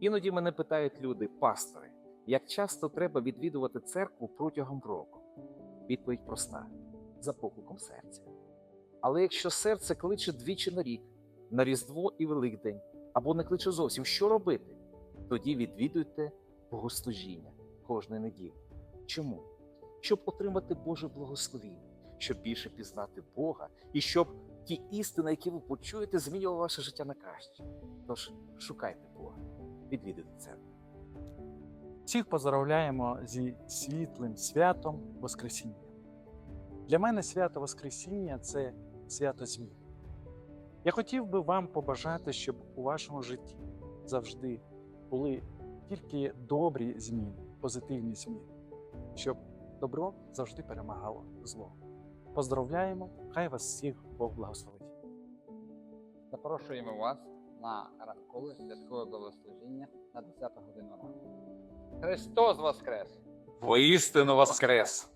Іноді мене питають люди, пастори, як часто треба відвідувати церкву протягом року? Відповідь проста за покликом серця. Але якщо серце кличе двічі на рік, на Різдво і Великдень, або не кличе зовсім, що робити? Тоді відвідуйте богослужіння кожної неділі. Чому? Щоб отримати Боже благословіння, щоб більше пізнати Бога і щоб ті істини, які ви почуєте, змінювали ваше життя на краще. Тож шукайте Бога, відвідуйте церкву. Всіх поздравляємо зі світлим святом Воскресіння. Для мене свято Воскресіння це свято змін. Я хотів би вам побажати, щоб у вашому житті завжди були тільки добрі зміни, позитивні зміни, щоб добро завжди перемагало зло. Поздравляємо! Хай вас всіх Бог благословить! Запрошуємо вас на ранкове святкове благослужіння на 10 годину ранку. Христос Воскрес! Воістину Воскрес!